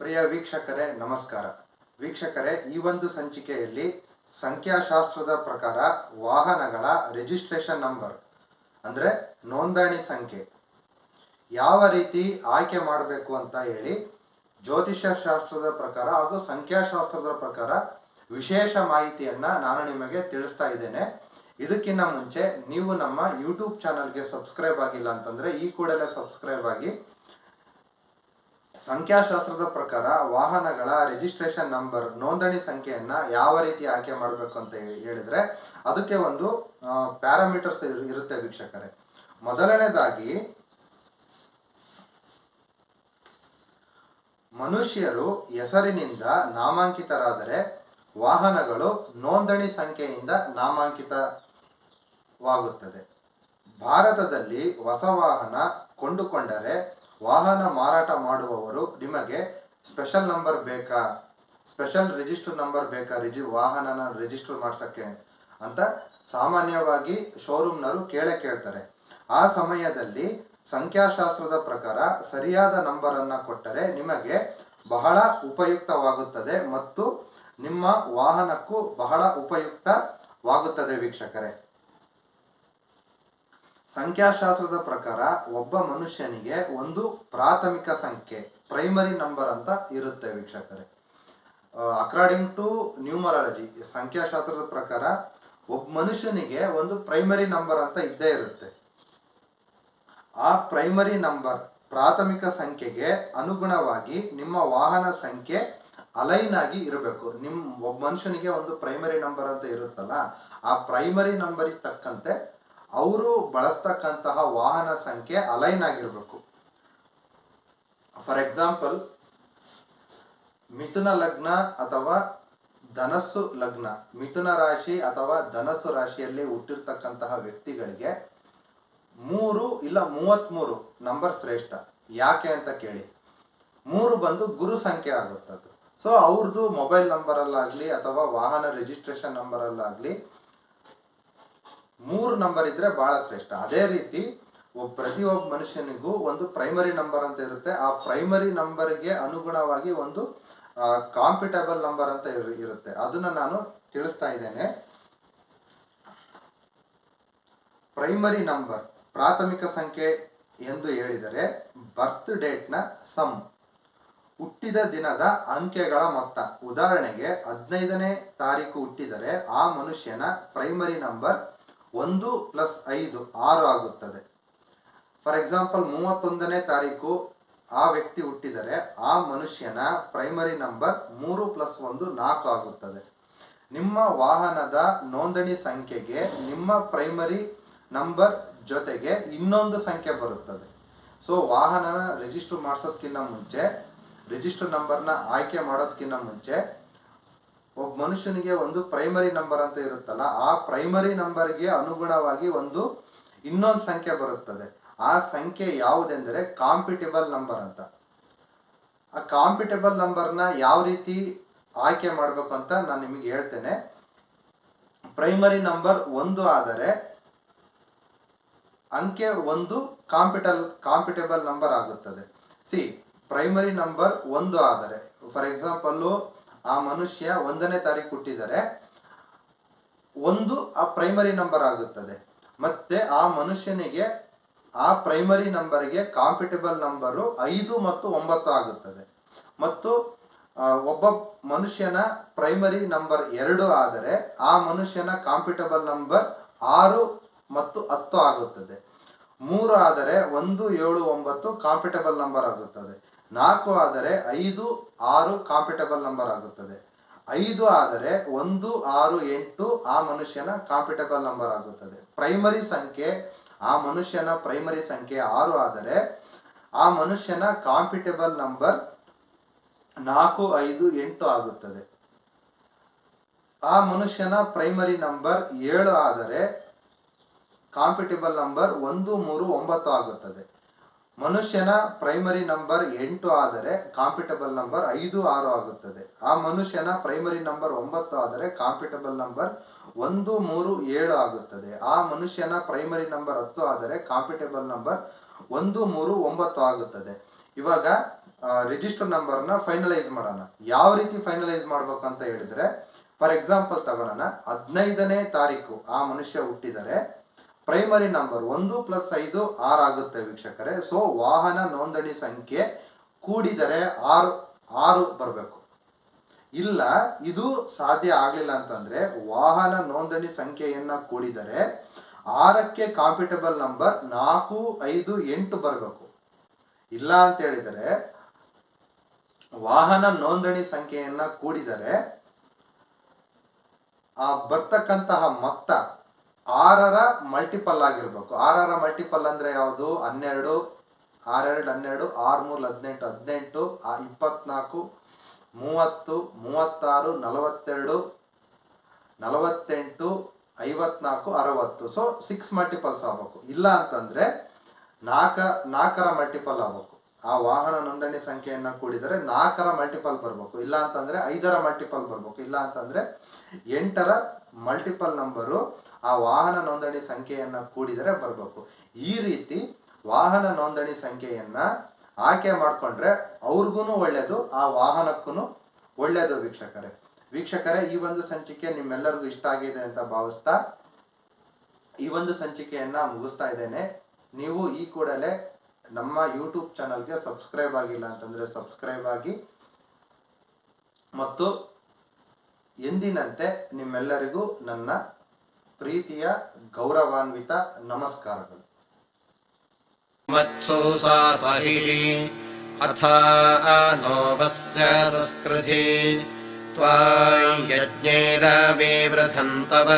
ಪ್ರಿಯ ವೀಕ್ಷಕರೇ, ನಮಸ್ಕಾರ. ವೀಕ್ಷಕರೇ, ಈ ಒಂದು ಸಂಚಿಕೆಯಲ್ಲಿ ಸಂಖ್ಯಾಶಾಸ್ತ್ರದ ಪ್ರಕಾರ ವಾಹನಗಳ ರಿಜಿಸ್ಟ್ರೇಷನ್ ನಂಬರ್, ಅಂದರೆ ನೋಂದಣಿ ಸಂಖ್ಯೆ, ಯಾವ ರೀತಿ ಆಯ್ಕೆ ಮಾಡಬೇಕು ಅಂತ ಹೇಳಿ ಜ್ಯೋತಿಷ್ಯ ಶಾಸ್ತ್ರದ ಪ್ರಕಾರ ಹಾಗೂ ಸಂಖ್ಯಾಶಾಸ್ತ್ರದ ಪ್ರಕಾರ ವಿಶೇಷ ಮಾಹಿತಿಯನ್ನು ನಾನು ನಿಮಗೆ ತಿಳಿಸ್ತಾ ಇದ್ದೇನೆ. ಇದಕ್ಕಿಂತ ಮುಂಚೆ ನೀವು ನಮ್ಮ ಯೂಟ್ಯೂಬ್ ಚಾನಲ್ಗೆ ಸಬ್ಸ್ಕ್ರೈಬ್ ಆಗಿಲ್ಲ ಅಂತಂದರೆ ಈ ಕೂಡಲೇ ಸಬ್ಸ್ಕ್ರೈಬ್ ಆಗಿ ಸಂಖ್ಯಾಶಾಸ್ತ್ರದ ಪ್ರಕಾರ ವಾಹನಗಳ ರಿಜಿಸ್ಟ್ರೇಷನ್ ನಂಬರ್ ನೋಂದಣಿ ಸಂಖ್ಯೆಯನ್ನ ಯಾವ ರೀತಿ ಆಯ್ಕೆ ಮಾಡಬೇಕು ಅಂತ ಹೇಳಿದ್ರೆ ಅದಕ್ಕೆ ಒಂದು ಪ್ಯಾರಾಮೀಟರ್ಸ್ ಇರುತ್ತೆ ವೀಕ್ಷಕರೇ. ಮೊದಲನೇದಾಗಿ, ಮನುಷ್ಯರು ಹೆಸರಿನಿಂದ ನಾಮಾಂಕಿತರಾದರೆ ವಾಹನಗಳು ನೋಂದಣಿ ಸಂಖ್ಯೆಯಿಂದ ನಾಮಾಂಕಿತವಾಗುತ್ತದೆ. ಭಾರತದಲ್ಲಿ ಹೊಸ ವಾಹನ ಕೊಂಡುಕೊಂಡರೆ ವಾಹನ ಮಾರಾಟ ಮಾಡುವವರು ನಿಮಗೆ ಸ್ಪೆಷಲ್ ನಂಬರ್ ಬೇಕಾ? ಸ್ಪೆಷಲ್ ರಿಜಿಸ್ಟರ್ ನಂಬರ್ ಬೇಕಾ? ರಿಜಿ ವಾಹನನ ರಿಜಿಸ್ಟರ್ ಮಾಡ್ಸೋಕ್ಕೆ ಅಂತ ಸಾಮಾನ್ಯವಾಗಿ ಶೋರೂಮ್ನವರು ಕೇಳೇ ಕೇಳ್ತಾರೆ. ಆ ಸಮಯದಲ್ಲಿ ಸಂಖ್ಯಾಶಾಸ್ತ್ರದ ಪ್ರಕಾರ ಸರಿಯಾದ ನಂಬರನ್ನು ಕೊಟ್ಟರೆ ನಿಮಗೆ ಬಹಳ ಉಪಯುಕ್ತವಾಗುತ್ತದೆ ಮತ್ತು ನಿಮ್ಮ ವಾಹನಕ್ಕೂ ಬಹಳ ಉಪಯುಕ್ತವಾಗುತ್ತದೆ ವೀಕ್ಷಕರೇ. ಸಂಖ್ಯಾಶಾಸ್ತ್ರದ ಪ್ರಕಾರ ಒಬ್ಬ ಮನುಷ್ಯನಿಗೆ ಒಂದು ಪ್ರಾಥಮಿಕ ಸಂಖ್ಯೆ ಪ್ರೈಮರಿ ನಂಬರ್ ಅಂತ ಇರುತ್ತೆ ವೀಕ್ಷಕರೇ. ಅಕಾರ್ಡಿಂಗ್ ಟು ನ್ಯೂಮರಾಲಜಿ ಸಂಖ್ಯಾಶಾಸ್ತ್ರದ ಪ್ರಕಾರ ಒಬ್ಬ ಮನುಷ್ಯನಿಗೆ ಒಂದು ಪ್ರೈಮರಿ ನಂಬರ್ ಅಂತ ಇದ್ದೇ ಇರುತ್ತೆ. ಆ ಪ್ರೈಮರಿ ನಂಬರ್ ಪ್ರಾಥಮಿಕ ಸಂಖ್ಯೆಗೆ ಅನುಗುಣವಾಗಿ ನಿಮ್ಮ ವಾಹನ ಸಂಖ್ಯೆ ಅಲೈನ್ ಆಗಿ ಇರಬೇಕು. ನಿಮ್ಮ ಒಬ್ಬ ಮನುಷ್ಯನಿಗೆ ಒಂದು ಪ್ರೈಮರಿ ನಂಬರ್ ಅಂತ ಇರುತ್ತಲ್ಲ, ಆ ಪ್ರೈಮರಿ ನಂಬರಿಗೆ ತಕ್ಕಂತೆ ಅವರು ಬಳಸ್ತಕ್ಕಂತಹ ವಾಹನ ಸಂಖ್ಯೆ ಅಲೈನ್ ಆಗಿರಬೇಕು. ಫಾರ್ ಎಕ್ಸಾಂಪಲ್ ಮಿಥುನ ಲಗ್ನ ಅಥವಾ ಧನಸ್ಸು ಲಗ್ನ, ಮಿಥುನ ರಾಶಿ ಅಥವಾ ಧನಸ್ಸು ರಾಶಿಯಲ್ಲಿ ಹುಟ್ಟಿರ್ತಕ್ಕಂತಹ ವ್ಯಕ್ತಿಗಳಿಗೆ ಮೂರು ಇಲ್ಲ ಮೂವತ್ತ್ಮೂರು ನಂಬರ್ ಶ್ರೇಷ್ಠ. ಯಾಕೆ ಅಂತ ಕೇಳಿ. ಮೂರು ಬಂದು ಗುರು ಸಂಖ್ಯೆ ಆಗುತ್ತದು ಸೊ ಅವ್ರದ್ದು ಮೊಬೈಲ್ ನಂಬರಲ್ಲಾಗಲಿ ಅಥವಾ ವಾಹನ ರಿಜಿಸ್ಟ್ರೇಷನ್ ನಂಬರಲ್ಲಾಗಲಿ ಮೂರು ನಂಬರ್ ಇದ್ರೆ ಬಹಳ ಶ್ರೇಷ್ಠ. ಅದೇ ರೀತಿ ಒಬ್ಬ ಪ್ರತಿಯೊಬ್ಬ ಮನುಷ್ಯನಿಗೂ ಒಂದು ಪ್ರೈಮರಿ ನಂಬರ್ ಅಂತ ಇರುತ್ತೆ. ಆ ಪ್ರೈಮರಿ ನಂಬರ್ಗೆ ಅನುಗುಣವಾಗಿ ಒಂದು ಕಾಂಪಿಟಬಲ್ ನಂಬರ್ ಅಂತ ಇರು- ಇರುತ್ತೆ. ಅದನ್ನ ನಾನು ತಿಳಿಸ್ತಾ ಇದ್ದೇನೆ. ಪ್ರೈಮರಿ ನಂಬರ್ ಪ್ರಾಥಮಿಕ ಸಂಖ್ಯೆ ಎಂದು ಹೇಳಿದರೆ ಬರ್ತ್ ಡೇಟ್ನ ಸಮ್ ಹುಟ್ಟಿದ ದಿನದ ಅಂಕೆಗಳ ಮೊತ್ತ. ಉದಾಹರಣೆಗೆ ಹದಿನೈದನೇ ತಾರೀಕು ಹುಟ್ಟಿದರೆ ಆ ಮನುಷ್ಯನ ಪ್ರೈಮರಿ ನಂಬರ್ ಒಂದು ಪ್ಲಸ್ ಐದು ಆರು ಆಗುತ್ತದೆ. ಫಾರ್ ಎಕ್ಸಾಂಪಲ್ ಮೂವತ್ತೊಂದನೇ ತಾರೀಕು ಆ ವ್ಯಕ್ತಿ ಹುಟ್ಟಿದರೆ ಆ ಮನುಷ್ಯನ ಪ್ರೈಮರಿ ನಂಬರ್ ಮೂರು ಪ್ಲಸ್ ಒಂದು ನಾಲ್ಕು ಆಗುತ್ತದೆ. ನಿಮ್ಮ ವಾಹನದ ನೋಂದಣಿ ಸಂಖ್ಯೆಗೆ ನಿಮ್ಮ ಪ್ರೈಮರಿ ನಂಬರ್ ಜೊತೆಗೆ ಇನ್ನೊಂದು ಸಂಖ್ಯೆ ಬರುತ್ತದೆ. ಸೊ ವಾಹನನ ರಿಜಿಸ್ಟರ್ ಮಾಡಿಸೋದಕ್ಕಿಂತ ಮುಂಚೆ ರಿಜಿಸ್ಟರ್ ನಂಬರ್ನ ಆಯ್ಕೆ ಮಾಡೋದಕ್ಕಿಂತ ಮುಂಚೆ ಒಬ್ಬ ಮನುಷ್ಯನಿಗೆ ಒಂದು ಪ್ರೈಮರಿ ನಂಬರ್ ಅಂತ ಇರುತ್ತಲ್ಲ, ಆ ಪ್ರೈಮರಿ ನಂಬರ್ಗೆ ಅನುಗುಣವಾಗಿ ಒಂದು ಇನ್ನೊಂದು ಸಂಖ್ಯೆ ಬರುತ್ತದೆ. ಆ ಸಂಖ್ಯೆ ಯಾವುದೆಂದರೆ ಕಾಂಪಿಟೇಬಲ್ ನಂಬರ್ ಅಂತ. ಆ ಕಾಂಪಿಟೇಬಲ್ ನಂಬರ್ನ ಯಾವ ರೀತಿ ಆಯ್ಕೆ ಮಾಡಬೇಕು ಅಂತ ನಾನು ನಿಮಗೆ ಹೇಳ್ತೇನೆ. ಪ್ರೈಮರಿ ನಂಬರ್ ಒಂದು ಆದರೆ ಅಂಕೆ ಒಂದು ಕಾಂಪಿಟಲ್ ಕಾಂಪಿಟೇಬಲ್ ನಂಬರ್ ಆಗುತ್ತದೆ. ಸಿ ಪ್ರೈಮರಿ ನಂಬರ್ ಒಂದು ಆದರೆ ಫಾರ್ ಎಕ್ಸಾಂಪಲ್ಲು ಆ ಮನುಷ್ಯ ಒಂದನೇ ತಾರೀಕು ಹುಟ್ಟಿದರೆ ಒಂದು ಆ ಪ್ರೈಮರಿ ನಂಬರ್ ಆಗುತ್ತದೆ. ಮತ್ತೆ ಆ ಮನುಷ್ಯನಿಗೆ ಆ ಪ್ರೈಮರಿ ನಂಬರ್ಗೆ ಕಾಂಪಿಟೇಬಲ್ ನಂಬರು ಐದು ಮತ್ತು ಒಂಬತ್ತು ಆಗುತ್ತದೆ. ಮತ್ತು ಒಬ್ಬ ಮನುಷ್ಯನ ಪ್ರೈಮರಿ ನಂಬರ್ ಎರಡು ಆದರೆ ಆ ಮನುಷ್ಯನ ಕಾಂಪಿಟೇಬಲ್ ನಂಬರ್ ಆರು ಮತ್ತು ಹತ್ತು ಆಗುತ್ತದೆ. ಮೂರು ಆದರೆ ಒಂದು, ಏಳು, ಒಂಬತ್ತು ಕಾಂಪಿಟೇಬಲ್ ನಂಬರ್ ಆಗುತ್ತದೆ. ನಾಲ್ಕು ಆದರೆ ಐದು, ಆರು ಕಾಂಪಿಟಬಲ್ ನಂಬರ್ ಆಗುತ್ತದೆ. ಐದು ಆದರೆ ಒಂದು, ಆರು, ಎಂಟು, ಆ ಮನುಷ್ಯನ ಕಾಂಪಿಟಬಲ್ ನಂಬರ್ ಆಗುತ್ತದೆ. ಪ್ರೈಮರಿ ಸಂಖ್ಯೆ, ಆ ಮನುಷ್ಯನ ಪ್ರೈಮರಿ ಸಂಖ್ಯೆ ಆರು ಆದರೆ ಆ ಮನುಷ್ಯನ ಕಾಂಪಿಟಬಲ್ ನಂಬರ್ ನಾಲ್ಕು, ಐದು, ಎಂಟು ಆಗುತ್ತದೆ. ಆ ಮನುಷ್ಯನ ಪ್ರೈಮರಿ ನಂಬರ್ ಏಳು ಆದರೆ ಕಾಂಪಿಟಬಲ್ ನಂಬರ್ ಒಂದು, ಮೂರು, ಒಂಬತ್ತು ಆಗುತ್ತದೆ. ಮನುಷ್ಯನ ಪ್ರೈಮರಿ ನಂಬರ್ ಎಂಟು ಆದರೆ ಕಾಂಪಿಟಬಲ್ ನಂಬರ್ ಐದು ಆರು ಆಗುತ್ತದೆ. ಆ ಮನುಷ್ಯನ ಪ್ರೈಮರಿ ನಂಬರ್ ಒಂಬತ್ತು ಆದರೆ ಕಾಂಪಿಟಬಲ್ ನಂಬರ್ ಒಂದು, ಮೂರು, ಏಳು ಆಗುತ್ತದೆ. ಆ ಮನುಷ್ಯನ ಪ್ರೈಮರಿ ನಂಬರ್ ಹತ್ತು ಆದರೆ ಕಾಂಪಿಟಬಲ್ ನಂಬರ್ ಒಂದು, ಮೂರು, ಒಂಬತ್ತು ಆಗುತ್ತದೆ. ಇವಾಗ ರಿಜಿಸ್ಟರ್ ನಂಬರ್ನ ಫೈನಲೈಸ್ ಮಾಡೋಣ. ಯಾವ ರೀತಿ ಫೈನಲೈಸ್ ಮಾಡ್ಬೇಕು ಅಂತ ಹೇಳಿದ್ರೆ ಫಾರ್ ಎಕ್ಸಾಂಪಲ್ ತಗೊಳ್ಳೋಣ ಹದಿನೈದನೇ ತಾರೀಕು ಆ ಮನುಷ್ಯ ಹುಟ್ಟಿದರೆ ಪ್ರೈಮರಿ ನಂಬರ್ ಒಂದು ಪ್ಲಸ್ ಐದು ಆರು ಆಗುತ್ತೆ ವೀಕ್ಷಕರೇ. ಸೊ ವಾಹನ ನೋಂದಣಿ ಸಂಖ್ಯೆ ಕೂಡಿದರೆ ಆರು ಆರು ಬರಬೇಕು. ಇಲ್ಲ, ಇದು ಸಾಧ್ಯ ಆಗಲಿಲ್ಲ ಅಂತಂದ್ರೆ ವಾಹನ ನೋಂದಣಿ ಸಂಖ್ಯೆಯನ್ನ ಕೂಡಿದರೆ ಆರಕ್ಕೆ ಕಾಂಪಿಟಬಲ್ ನಂಬರ್ ನಾಲ್ಕು, ಐದು, ಎಂಟು ಬರಬೇಕು. ಇಲ್ಲ ಅಂತ ಹೇಳಿದರೆ ವಾಹನ ನೋಂದಣಿ ಸಂಖ್ಯೆಯನ್ನ ಕೂಡಿದರೆ ಆ ಬರ್ತಕ್ಕಂತಹ ಮೊತ್ತ ಆರರ ಮಲ್ಟಿಪಲ್ ಆಗಿರ್ಬೇಕು. ಆರರ ಮಲ್ಟಿಪಲ್ ಅಂದ್ರೆ ಯಾವುದು? ಹನ್ನೆರಡು, ಆರೆರಡು, ಹನ್ನೆರಡು ಆರು ಮೂರು ಹದಿನೆಂಟು ಹದಿನೆಂಟು ಇಪ್ಪತ್ನಾಲ್ಕು, ಮೂವತ್ತು, ಮೂವತ್ತಾರು, ನಲವತ್ತೆರಡು, ನಲವತ್ತೆಂಟು, ಐವತ್ನಾಲ್ಕು, ಅರವತ್ತು. ಸೊ ಸಿಕ್ಸ್ ಮಲ್ಟಿಪಲ್ಸ್ ಆಗ್ಬೇಕು. ಇಲ್ಲ ಅಂತಂದ್ರೆ ನಾಲ್ಕ, ನಾಲ್ಕರ ಮಲ್ಟಿಪಲ್ ಆಗಬೇಕು. ಆ ವಾಹನ ನೋಂದಣಿ ಸಂಖ್ಯೆಯನ್ನು ಕೂಡಿದರೆ ನಾಲ್ಕರ ಮಲ್ಟಿಪಲ್ ಬರಬೇಕು. ಇಲ್ಲ ಅಂತಂದ್ರೆ ಐದರ ಮಲ್ಟಿಪಲ್ ಬರಬೇಕು. ಇಲ್ಲ ಅಂತಂದ್ರೆ ಎಂಟರ ಮಲ್ಟಿಪಲ್ ನಂಬರು ಆ ವಾಹನ ನೋಂದಣಿ ಸಂಖ್ಯೆಯನ್ನು ಕೂಡಿದರೆ ಬರಬೇಕು. ಈ ರೀತಿ ವಾಹನ ನೋಂದಣಿ ಸಂಖ್ಯೆಯನ್ನು ಆಯ್ಕೆ ಮಾಡಿಕೊಂಡ್ರೆ ಅವ್ರಿಗೂ ಒಳ್ಳೆಯದು ಆ ವಾಹನಕ್ಕೂ ಒಳ್ಳೆಯದು ವೀಕ್ಷಕರೇ. ವೀಕ್ಷಕರೇ, ಈ ಒಂದು ಸಂಚಿಕೆ ನಿಮ್ಮೆಲ್ಲರಿಗೂ ಇಷ್ಟ ಆಗಿದೆ ಅಂತ ಭಾವಿಸ್ತಾ ಈ ಒಂದು ಸಂಚಿಕೆಯನ್ನ ಮುಗಿಸ್ತಾ ಇದ್ದೇನೆ. ನೀವು ಈ ಕೂಡಲೇ ನಮ್ಮ ಯೂಟ್ಯೂಬ್ ಚಾನಲ್ಗೆ ಸಬ್ಸ್ಕ್ರೈಬ್ ಆಗಿಲ್ಲ ಅಂತಂದ್ರೆ ಸಬ್ಸ್ಕ್ರೈಬ್ ಆಗಿ ಮತ್ತು ಎಂದಿನಂತೆ ನಿಮ್ಮೆಲ್ಲರಿಗೂ ನನ್ನ ಪ್ರೀತಿಯ ಗೌರವಾನ್ವಿತ ನಮಸ್ಕಾರಗಳು वत्सु सा सहिः अथ नो वस्य संस्कृति त्वा यज्ञैरविवृधन्तव